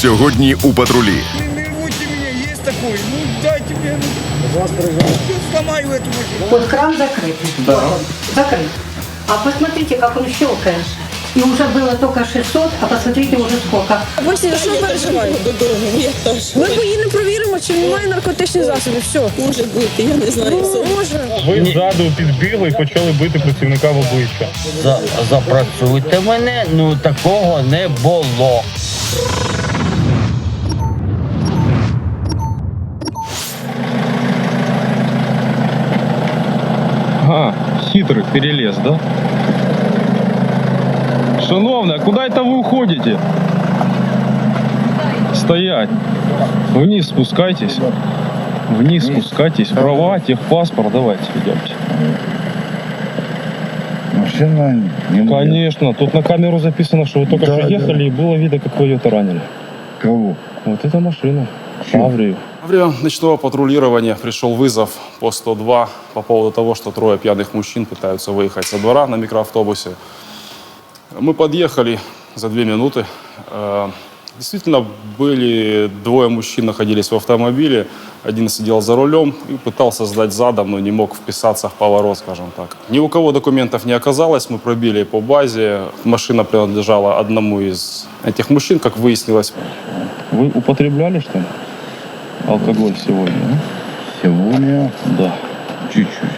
Сьогодні у патрулі Не рвуйте меня, есть такой. Ну дайте мне. Пожалуйста, сломаю эту машину. Вот кран закрытый. Да. Вот он, закрыт. А посмотрите, как он щелкает. И уже было только 600, а посмотрите уже сколько. Ось я що переживаю. Додому, я теж. Ми поїдемо провіримо, чи немає наркотичних засобів. Все. Може бути, я не знаю. Ну, може. Ви ззаду підбігли і почали бити працівника в обличчя. За, запрацюйте мене, ну такого не було. Ага, хитрый перелез, да? Шановна, куда это вы уходите? Стоять. Вниз спускайтесь. Вниз спускайтесь. Права, техпаспорт, давайте, идемте. Машина не моя. Конечно, тут на камеру записано, что вы только Да, что ехали, и было видно, как вы ее таранили. Кого? Вот эта машина. Чё? Аврию. Время ночного патрулирования пришел вызов по 102 по поводу того, что трое пьяных мужчин пытаются выехать со двора на микроавтобусе. Мы подъехали за две минуты. Э, Действительно, были двое мужчин находились в автомобиле. Один сидел за рулем и пытался сдать задом, но не мог вписаться в поворот, скажем так. Ни у кого документов не оказалось, мы пробили по базе. Машина принадлежала одному из этих мужчин, как выяснилось. Вы употребляли что ли? Алкоголь сегодня, а? Сегодня Да. чуть-чуть.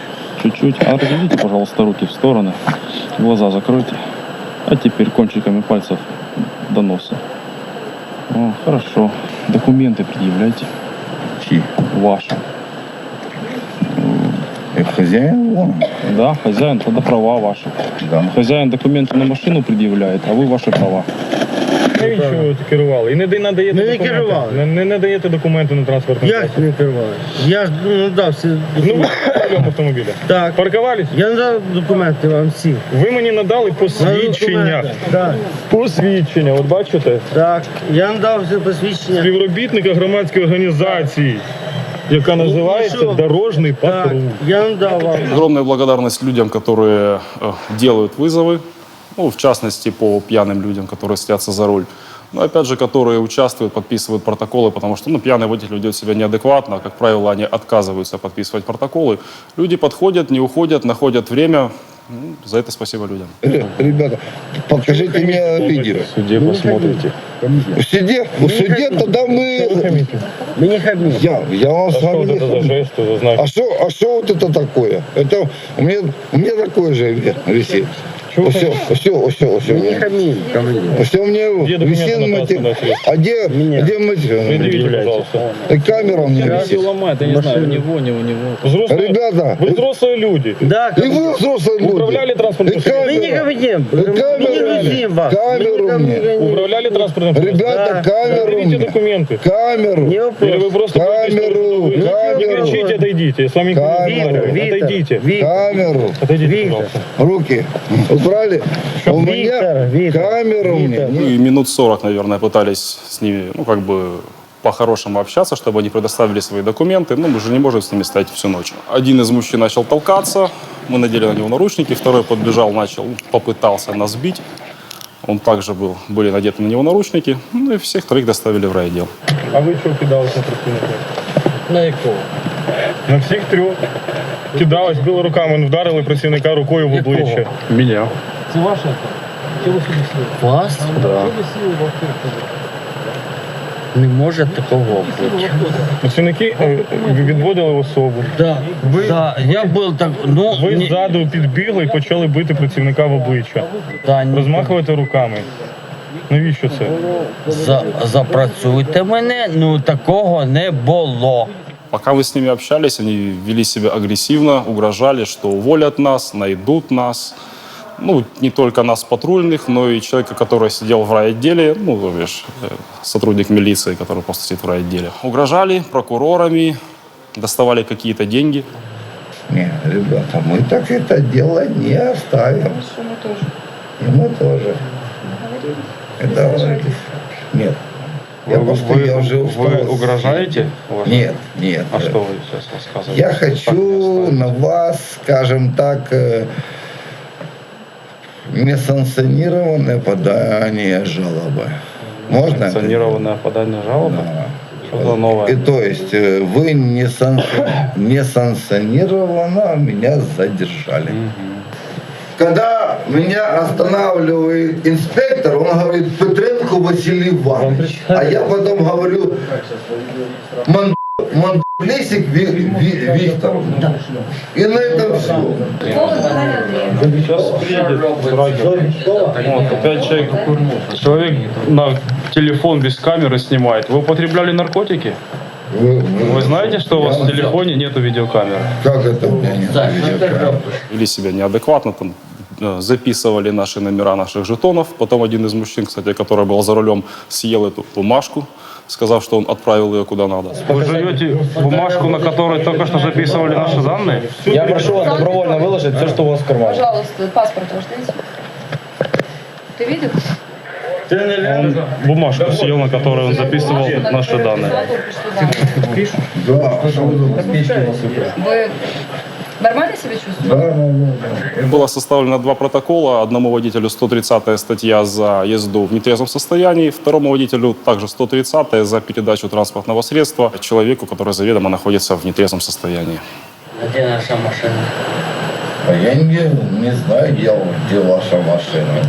Чуть-чуть. А разведите, пожалуйста, руки в стороны. Глаза закройте. А теперь кончиками пальцев до носа. О, хорошо. Документы предъявляйте. Чьи? Ваши. Я хозяин вон. Да, хозяин, тогда права ваши. Да. Хозяин документы на машину предъявляет, а ви ваші права. Навіщо ви керували? І не надаєте Ми не документи. керували. Не, не надаєте документи на транспортний Як засіб. не керували? Я ж ну, дав всі Ну ви документи. в своєму автомобілі. Так. Паркувались? Я не дав документи вам всі. Ви мені надали посвідчення. Документи. Так, Посвідчення, от бачите? так. Я не дав все посвідчення. Співробітника громадської організації, яка називається що? Дорожній Так, патруль. я не дав вам. Огромная благодарность людям, которые э, делают вызовы, ну, в частности, по пьяным людям, которые садятся за руль. Но, опять же, которые участвуют, подписывают протоколы, потому что ну, пьяный водитель ведет себя неадекватно, а, как правило, они отказываются подписывать протоколы. Люди подходят, не уходят, находят время. Ну, за это спасибо людям. Р- Ребята, покажите мне видео. В суді посмотрите. В суде, в суде тогда мы... Мені хаміть. Я, я вам А с що вами це не... за жест, що за знак? А что, а что вот это такое? Это у меня, у меня такое же висит. Чего Все, все, все, все. Мені хаміть. ко мені. Все у меня Где документы висит на мотив. транспортное средство? А где, Меня. где мотив? Предъявите, пожалуйста. И камера у меня висит. ломает, я не знаю, у него, не у него. Взрослые, Ребята, вы взрослые люди. Да, и вы взрослые люди. Управляли транспортным И средством? Ми не камера. говоримо. Ну, камеру Ми не мне. грузимо вас. Камеру Ми мне. нікому не Управляли транспортным средством? Ребята, Да. камеру Предъявите мне. документы. Камеру. Не Или вы вопрос. просто боитесь, Камеру, что вы- Не камеру. кричите, отойдите. Я с вами никто не Камеру. разговариваю. Віктор, Отойдите. Віктор, Камеру. Отойдите, Виктор. пожалуйста. Руки. Убрали. У меня Виктор, Виктор, камеру мне. Виктор. Ну и минут 40, наверное, пытались с ними, ну, как бы по-хорошему общаться, чтобы они предоставили свои документы. Ну, мы же не можем с ними стоять всю ночь. Один из мужчин начал толкаться, мы надели на него наручники, второй подбежал, начал, попытался нас бить. Он также был, были надеты на него наручники, ну и всех троих доставили в райотдел. А ви чого кидались на працівника? На якого? На всіх трьох. Кидались, били руками, вдарили працівника рукою в обличчя. Мене. Це ваше? Чого ви сюди сіли? Вас? Чого ви сіли в авто? Не може такого бути. Працівники е, відводили особу. Да. Да, я був так, ну, Ви ні- ззаду підбігли і почали бити працівника в обличчя. да. Розмахувати руками. Навіщо це? За, запрацюйте мене, ну такого не було. Пока мы с ними общались, они вели себя агрессивно, угрожали, что уволят нас, найдут нас. Ну, не только нас, патрульных, но и человека, который сидел в райотделе, ну, то бишь, э, сотрудник милиции, который просто сидит в райотделе. Угрожали прокурорами, доставали какие-то деньги. Не, ребята, мы так это дело не оставим. И мы тоже. Это. Нет. Я просто я уже устал. угрожаете? Нет, нет. А что вы сейчас рассказываете? Я хочу на вас, скажем так, э, несанкционированное подание жалобы. Можно? Санкционированное подание жалобы? Да. Что-то новое. И то есть э, вы не несанкционированно меня задержали. Когда меня останавливает инспектор, он говорит Петренко Василий Иванович. А я потом говорю Ман- Мандлесик Ви- Ви- Виктор. И на этом все. Сейчас приедет Вот, опять человек, человек на телефон без камеры снимает. Вы употребляли наркотики? Вы знаете, что у вас в телефоне нету видеокамеры? Как это у меня нет видеокамеры? Вели себя неадекватно, там, э, записывали наши номера наших жетонов. Потом один из мужчин, кстати, который был за рулем, съел эту бумажку, сказав, что он отправил ее куда надо. Вы живете бумажку, на которой только что записывали наши данные? Я прошу вас добровольно выложить все, что у вас в кармане. Пожалуйста, паспорт ваш. Ты видел? Он бумажку съел, на которой он записывал наши данные. Вы нормально себя чувствуете? Да, да, да. Было составлено два протокола. Одному водителю 130 статья за езду в нетрезвом состоянии, второму водителю также 130 за передачу транспортного средства человеку, который заведомо находится в нетрезвом состоянии. А де наша машина? А я не, не знаю, где, где ваша машина.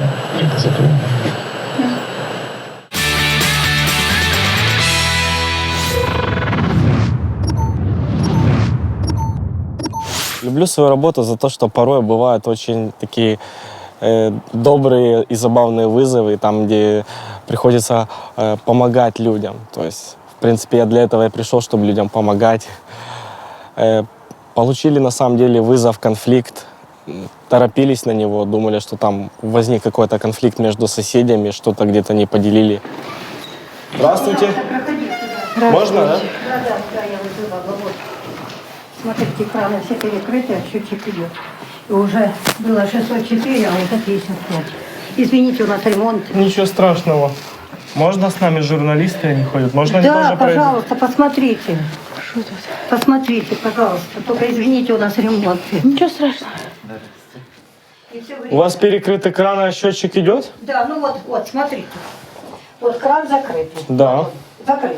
Люблю свою работу за то, что порой бывают очень такие э, добрые и забавные вызовы, там, где приходится э, помогать людям. То есть, в принципе, я для этого и пришел, чтобы людям помогать. Э, получили, на самом деле, вызов, конфликт, торопились на него, думали, что там возник какой-то конфликт между соседями, что-то где-то не поделили. Здравствуйте. Можно, да? Да, да, да, я. Смотрите, краны все перекрыты, а счетчик идет. И уже было 604, а уже 55. Извините, у нас ремонт. Ничего страшного. Можно с нами журналисты, они ходят? Можно Да, пожалуйста, посмотрите. Посмотрите, пожалуйста. Только извините, у нас ремонт. Ничего страшного. У вас перекрыты краны, а счетчик идет? Да, ну вот, вот, смотрите. Вот кран закрытый. Да. Закрыт.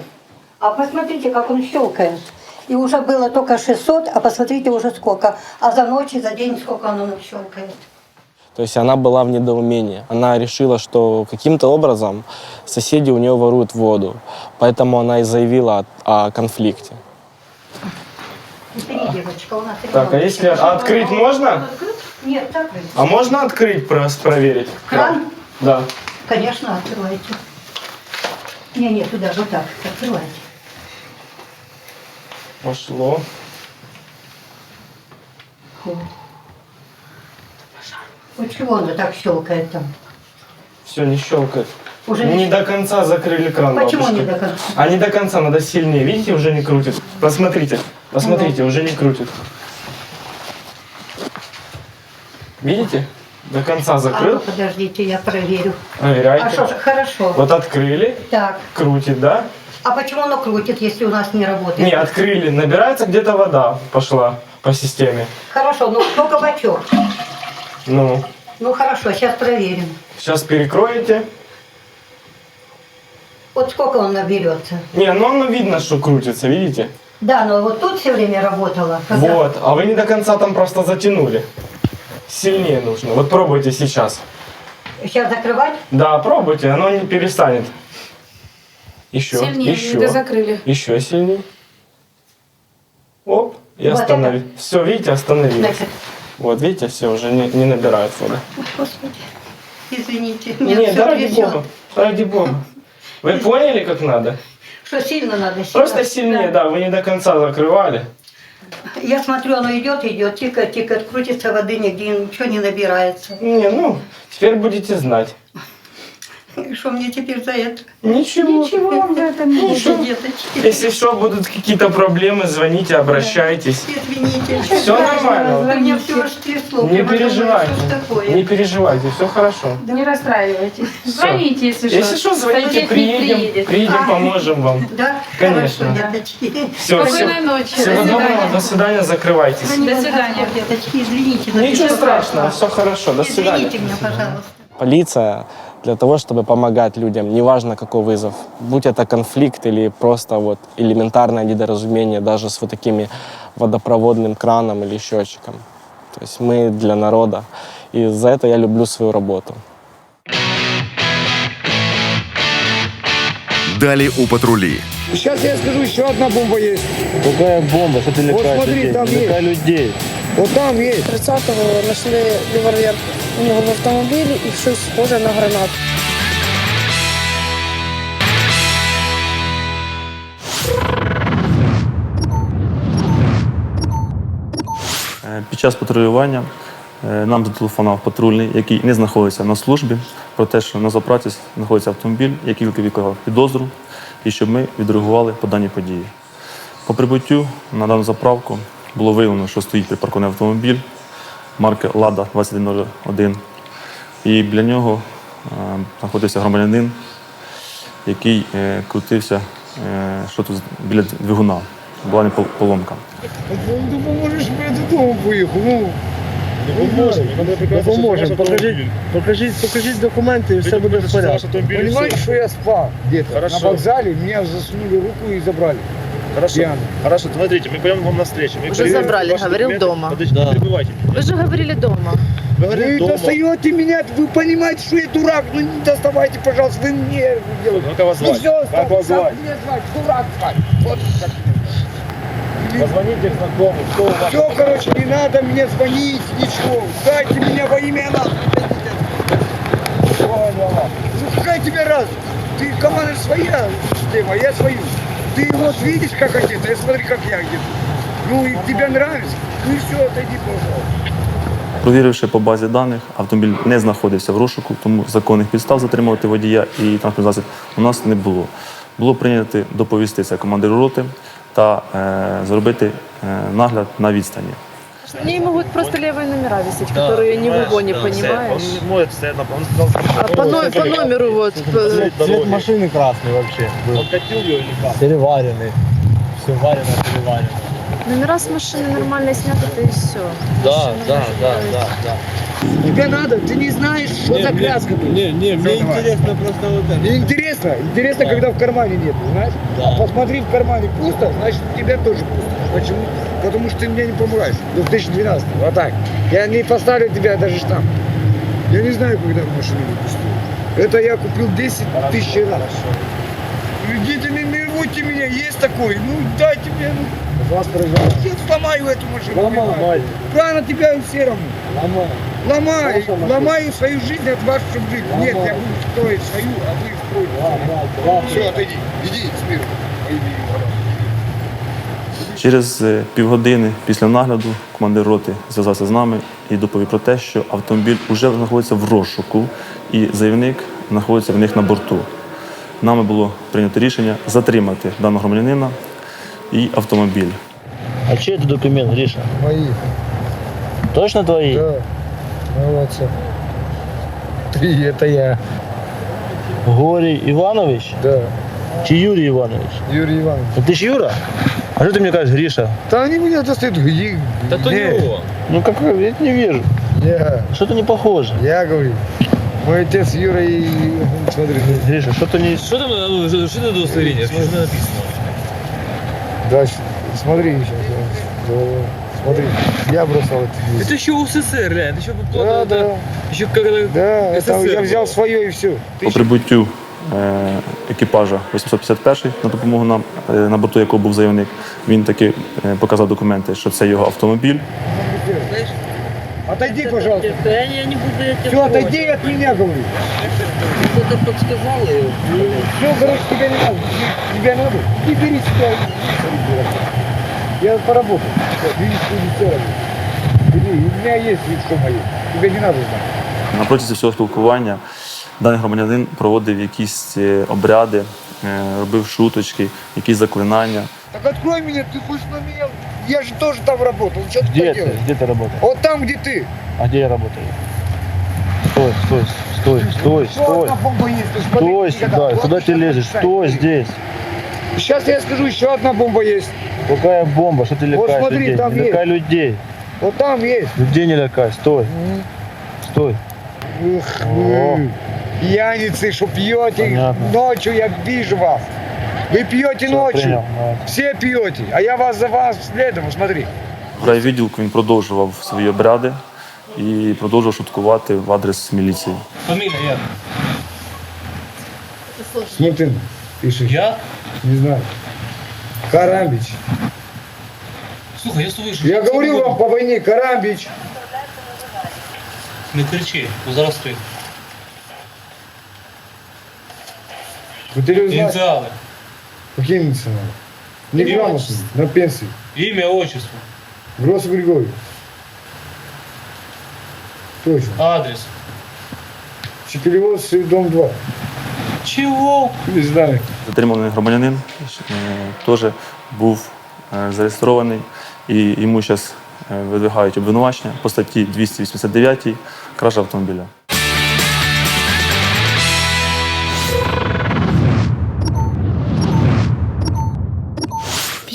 А посмотрите, как он щелкает. И уже было только 600, а посмотрите уже сколько. А за ночь и за день сколько оно щелкает. То есть она была в недоумении. Она решила, что каким-то образом соседи у нее воруют воду. Поэтому она и заявила о, о конфликте. Извини, девочка, у нас Так, а если открыть можно? Нет, закрыт. А можно открыть, просто проверить? Кран? Да. Конечно, открывайте. Не, не, туда, вот так, открывайте. Пошло. Чего оно так щелкает там? Все, не щелкает. Уже не, не до конца закрыли кран. Почему бабушка. не до конца? А не до конца, надо сильнее. Видите, уже не крутит. Посмотрите, посмотрите, уже не крутит. Видите? До конца А ну, закрыл. подождите, я проверю. Проверяйте. А что ж, хорошо. Вот открыли, Так, крутит, да? А почему оно крутит, если у нас не работает? Не, открыли, набирается где-то вода пошла по системе. Хорошо, ну только бачок. Ну, Ну хорошо, сейчас проверим. сейчас перекроете. Вот сколько он наберется? Не, ну оно видно, что крутится, видите? Да, но вот тут все время работало. когда- Вот, а вы не до конца там просто затянули. Сильнее нужно. Вот пробуйте сейчас. Сейчас закрывать? Да, пробуйте, оно не перестанет. Еще, Сильнее, еще, не дозакрыли. еще сильнее. Оп, и Вот останови. Все, видите, остановились. Значит, Вот, видите, все, уже не, не набирает вода. господи, извините, меня Не, все да ради трясет. бога, ради бога. Вы поняли, как надо? Что сильно надо? Сильно. Просто сильнее, да, вы не до конца закрывали. Я смотрю, оно идет, идет, тикает, тикает, крутится воды нигде, ничего не набирается. Не, ну, теперь будете знать. И Что мне теперь за это? Ничего. Ничего вам за это не будет, деточки. Если что, будут какие-то проблемы, звоните, обращайтесь. Извините. Всё нормально. У меня все аж трясло. Не переживайте. Не переживайте, все хорошо. Не расстраивайтесь. Звоните, если что. Если что, звоните, приедем, приедем, поможем вам. Да? Конечно. Хорошо, деточки. Все, Спокойной ночи. Всего До доброго, до свидания, закрывайтесь. До свидания. Деточки, извините. Ничего страшного, все хорошо, до свидания. Извините меня, пожалуйста. Полиция для того, чтобы помогать людям, неважно какой вызов, будь это конфликт или просто вот элементарное недоразумение даже с вот такими водопроводным краном или счетчиком. То есть мы для народа, и за это я люблю свою работу. Далі у патрулі. Сейчас я скажу, еще одна бомба есть. Какая бомба? Что ты Вот смотри, там есть. людей. Вот там есть. 30-го знайшли револьвер у нього в автомобілі і щось схоже на гранату. Е, Під час патрулювання е, нам зателефонував патрульний, який не знаходиться на службі, про те, що на заправці знаходиться автомобіль, який викликав підозру, і щоб ми відреагували по даній події. По прибуттю на дану заправку було виявлено, що стоїть припаркований автомобіль марки Лада 2101. І біля нього е, знаходився громадянин, який е, крутився е, що тут біля двигуна. Була не поломка. Поможешь додому поехал, ну. Поможем, поможем. Покажіть, покажіть, покажіть документи і все буде в порядку. Понимаешь, что я где-то на вокзале, меня засунули руку и забрали. Хорошо. Пьяный. Хорошо, смотрите, мы пойдем вам навстречу. Мы Уже проверим забрали, ваши говорил документы. дома. Подождите, не перебивайте меня. Ви ж говорили дома. Вы говорили Вы дома. достаете меня, вы понимаете, что я дурак, ну не доставайте, пожалуйста, вы мне делаете. Как вас Ну звать? все, Как вас звать? меня звать, дурак звать. Вот как. Позвоните знакомым, кто у вас. Все, короче, не надо мне звонить, ничего. Дайте меня во имя нас. Ну какая тебе раз? Ты команда своя система, я свою. Ты вот видишь, как одет, а смотри, как я одет. Ну и тебе нравится? Ну и все, отойди, пожалуйста. Провіривши по базі даних, автомобіль не знаходився в розшуку, тому законних підстав затримувати водія і засіб у нас не було. Було прийнято доповісти це командиру роти та е, зробити е, нагляд на відстані. Они могут просто левые номера висеть, которые не в угоне, понимаешь? Он не может стоять на он сказал, А по, но- по номеру вот. по- Цвет машины красный вообще. Он катил ее или как? Переваренный. Все варено, переварено. Номера с машины нормально сняты, то и все. Да, да, да, да, да. Тебе надо, ты не знаешь, что за краска тут. Не, не, мне интересно просто вот это. Мне интересно, интересно, когда в кармане нет, знаешь? А посмотри, в кармане пусто, значит, у тебя тоже пусто. Почему? Потому что ты мне не помогаешь. 2012 вот так. Я не поставлю тебя даже штамп. Я не знаю, когда в машине выпустил. Это я купил 10 тысяч раз. Идите, не, не рвуйте меня, есть такой. Ну, дайте мне, ну, Вас проезжает. я сломаю эту машину. Ломай. понимаешь? Правильно, тебя и все равно. Ломай. Ломаю, Ваша машина. ломаю свою жизнь от вас, чтобы жить. Нет, я буду строить свою, а вы строите. Все, отойди, иди с миром. Через е, півгодини після нагляду командир роти зв'язався з нами і доповів про те, що автомобіль вже знаходиться в розшуку, і заявник знаходиться в них на борту. Нами було прийнято рішення затримати даного громадянина і автомобіль. А чей это документ, Гриша? Мои, Точно твои? да. Молодцы. Ты, это я. Горий Иванович? Да, Чи Юрий Иванович? Юрий Иванович. Ну ты ж Юра? А что ты мне кажешь, Гриша? Да они меня достают. И- не, Ну как я это не вижу. Я, Что-то не похоже. я говорю. Мой отец Юра и... Смотри, Гриша, что-то не... Что там, ну, что что это удостоверение? Что же написано? дальше. Смотри сейчас. Смотри, я бросал это. Это еще УССР, глянь, это еще Да, да, Еще как это... да, это СССР я взял было. свое и все. По прибуттю е, екіпажа 851 на допомогу нам, е, на борту якого був заявник, він таки е, показав документи, що це його автомобіль. Отойди, пожалуйста. Я, я не буду этим Все, отойди от меня, говорю. Кто-то подсказал, и Все, короче, тебе не надо. Тебе надо. И бери себя. Я поработаю. Всё, Бери свою все. Бери, у меня есть что мое. Тебе не надо знать. На протязі всього спілкування даний громадянин проводив якісь е, обряди, е, робив шуточки, якісь заклинання. Так открой меня, ты хочешь на меня? Я же тоже там работал. Что ты так делаешь? Где ты работаешь? Вот там, где ты. А где я работаю? Стой, стой, стой, стой, Еще одна бомба есть. ты смотри, Стой никогда. сюда, Вот куда ты лезешь? Стой здесь. Сейчас я скажу, еще одна бомба есть. Какая бомба? Что ты лякаешь смотри, людей? там Не лякай людей. Вот там есть. Людей не лякай, стой. Стой. Ух О. вы, пьяницы, что пьете Понятно. ночью, я вижу вас. Вы пьете Всё, ночью, принял, давай. все пьете, а я вас за вас следом, смотри. В райвідділку він продовжував свої обряди і продовжував шуткувати в адрес міліції. Фамилия я. Смотри, пишешь. Я? Не знаю. Карамбич. Слухай, я слышу. Я говорил вам по войне, Карамбич. Не кричи, бо зараз ти. Вы знаете, Ініціали. какие националы? Неграмотный, на пенсии. Ім'я, отчество. Гросс Григорий. Точно. Адрес. Чекалевоз, дом 2. Чого? Не знаю. Затриманий громадянин е, теж був е, зареєстрований і йому зараз видвигають обвинувачення по статті 289 кража автомобіля.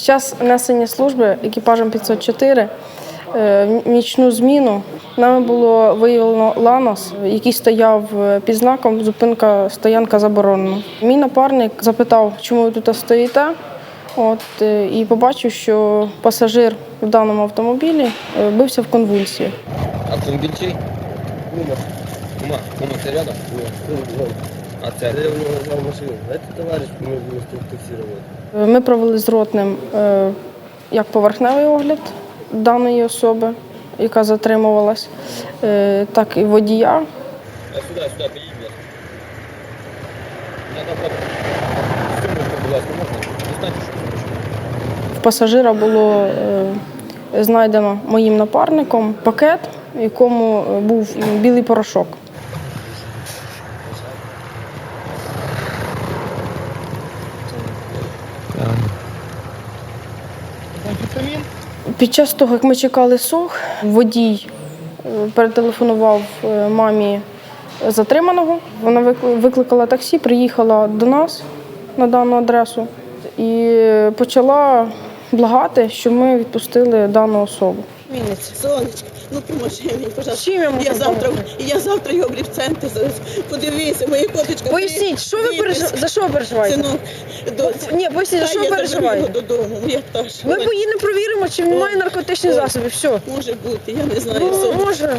Під час несення служби екіпажем 504 е, в нічну зміну нами було виявлено ланос, який стояв е, під знаком зупинка стоянка заборонена. Мій напарник запитав, чому ви тут стоїте. От, е, і побачив, що пасажир в даному автомобілі е, бився в конвульсії. Автомобіль чий? Кума, кума, це рядом? А це? Дайте товариш, ми будемо фіксувати. Е, Ми провели з ротним е, як поверхневий огляд даної особи, яка затримувалась, е, так і водія. В пасажира було знайдено моїм напарником пакет, в якому був білий порошок. Під час того, як ми чекали сох, водій е, перетелефонував е, мамі затриманого. Вона викли- викликала таксі, приїхала до нас на дану адресу і почала благати, щоб ми відпустили дану особу. Сонечко, ну поможи мені, пожалуйста. Чим я можу я завтра, допомогти? я завтра його в рівцентр зараз. Подивися, моя коточка. Поясніть, що ви переживаєте? За що ви переживаєте? Синок, доця. Ні, поясніть, за що ви переживаєте? додому, моя пташка. Ми поїдемо провіримо, чи немає наркотичних засобів. Все. Може бути, я не знаю. Ну, сонечко. може,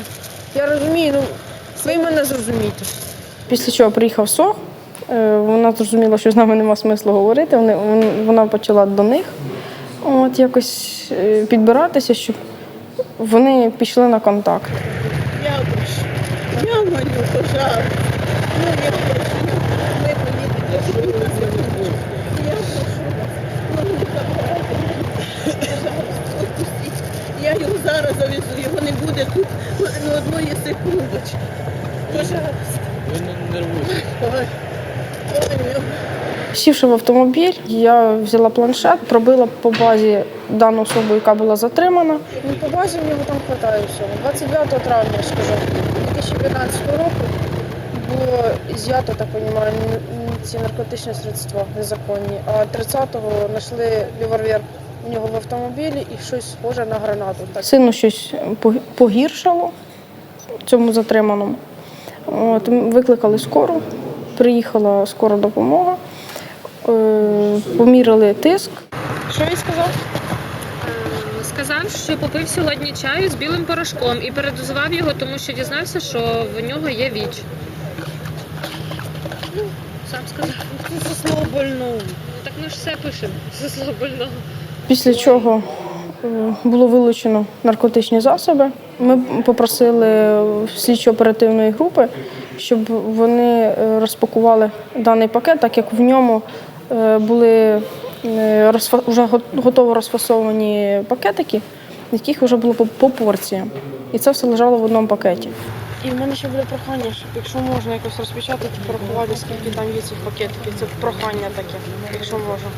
я розумію, ну ви мене зрозумієте. Після чого приїхав СОГ, е, вона зрозуміла, що з нами нема смислу говорити. Вони, вон- вона почала до них от, якось е, підбиратися, щоб вони пішли на контакт. Я прошу, я молю, пожалуйста. Ну, я прошу, ми поїдемо. Я прошу вас, ну не забирайте. Пожалуйста, відпустіть. Я його зараз завезу, його не буде тут ні одної секундочки. Пожалуйста. Ви не нервуйтесь. Ой, ой, Сівши в автомобіль, я взяла планшет, пробила по базі дану особу, яка була затримана. Ну, по базі в нього там хватає всього. 29 травня, я скажу, 2015 року було з'ято, так розумію, ці наркотичні средства незаконні. А 30-го знайшли револьвер у нього в автомобілі і щось схоже на гранату. Так. Сильно щось пог- погіршало цьому затриманому. От, викликали скору, приїхала скора допомога, е, поміряли тиск. Що він сказав? Сказав, що попив сьогодні чаю з білим порошком і передозував його, тому що дізнався, що в нього є віч. Ну, сам сказав. Це слово больного. Так ми ж все пишемо. Слово больного. Після чого е, було вилучено наркотичні засоби. Ми попросили слідчо-оперативної групи, щоб вони е, розпакували даний пакет, так як в ньому е, були е, вже готово розфасовані пакетики, в яких вже було по, по порціям. І це все лежало в одному пакеті. І в мене ще буде прохання, щоб якщо можна якось розпечатати, порахувати, скільки там є цих пакетиків. Це прохання таке, якщо можна.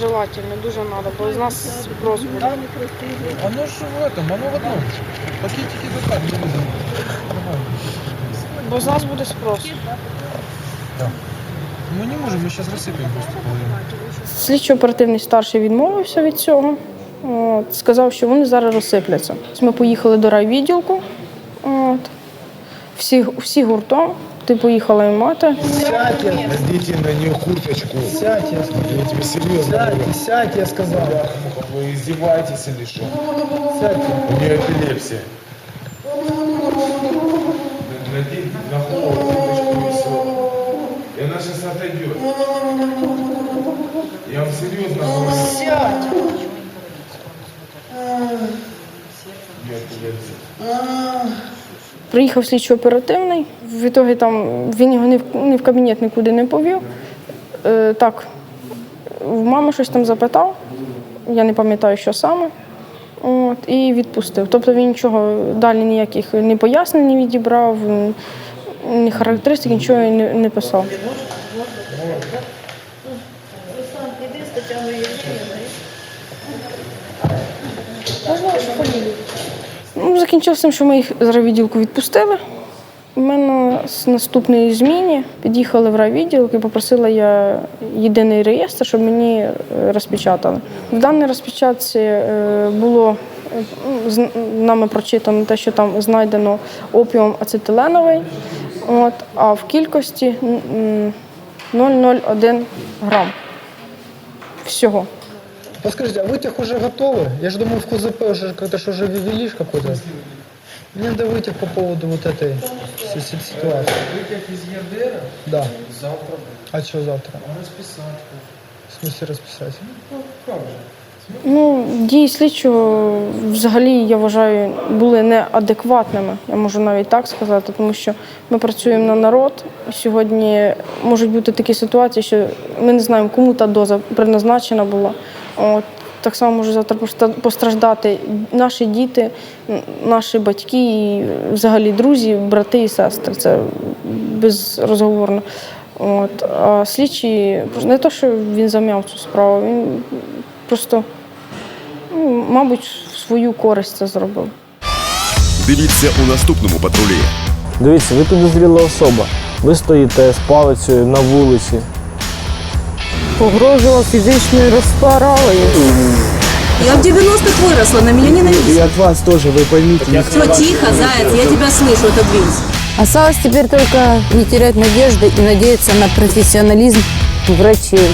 Желательно, дуже треба, бо з нас спрос буде. Оно же в этом, оно в одном. Пакетики закладывают. Бо з нас буде спрос. Мы не можем, мы сейчас рассыпем просто половину. Слідчо-оперативний старший відмовився від цього. От, сказав, що вони зараз розсипляться. Ось Ми поїхали до райвідділку. От, всі, всі гуртом. Ти поїхала і мати. Сядьте, наденьте на нее курточку. Сядьте, я тебе серьезно Сядьте, сядьте, я сказал. Вы издеваетесь или что? Сядьте. У нее эпилепсия. Надень на голову курточку Я вам серьезно говорю. Сядь. Приїхав слідчо-оперативний. В ітогі там він його ні в, кабінет нікуди не повів. Е, так, в мами щось там запитав, я не пам'ятаю, що саме. От, і відпустив. Тобто він нічого далі ніяких ні пояснень не відібрав, ні характеристик, нічого не, не писав. Ну, закінчилося тим, що ми їх з райвідділку відпустили. У мене з наступної зміні під'їхали в райвідділок і попросила я єдиний реєстр, щоб мені е, розпечатали. В даній розпечатці е, було е, ну, з нами прочитано те, що там знайдено опіум ацетиленовий, от, а в кількості 0,01 грам всього. Подскажите, а вытяг уже готовы? Я же думаю, в КЗП уже как-то ж уже ввели ж какой-то. Мне надо вытяг по поводу вот этой си- си- ситуации. Вытяг из ЕРДР Да. завтра. А что завтра? Расписать. В смысле расписать? Ну, как же? Ну, дії слідчого взагалі я вважаю були неадекватними. Я можу навіть так сказати, тому що ми працюємо на народ. і Сьогодні можуть бути такі ситуації, що ми не знаємо, кому та доза предназначена була. От так само може завтра постраждати наші діти, наші батьки, і взагалі друзі, брати і сестри. Це безрозговорно. От. А слідчий не то, що він зам'яв цю справу, він просто Ну, мабуть, в свою користь це зробив. Дивіться у наступному патрулі. Дивіться, ви підозріла особа. Ви стоїте з палицею на вулиці. Погрожував фізичною розправою. Я в 90-х выросла, на меня ненавидят. от вас тоже, вы поймите. Все, тихо, заяц, я тебя слышу, отодвинься. Осталось теперь только не терять надежды и надеяться на профессионализм врачей.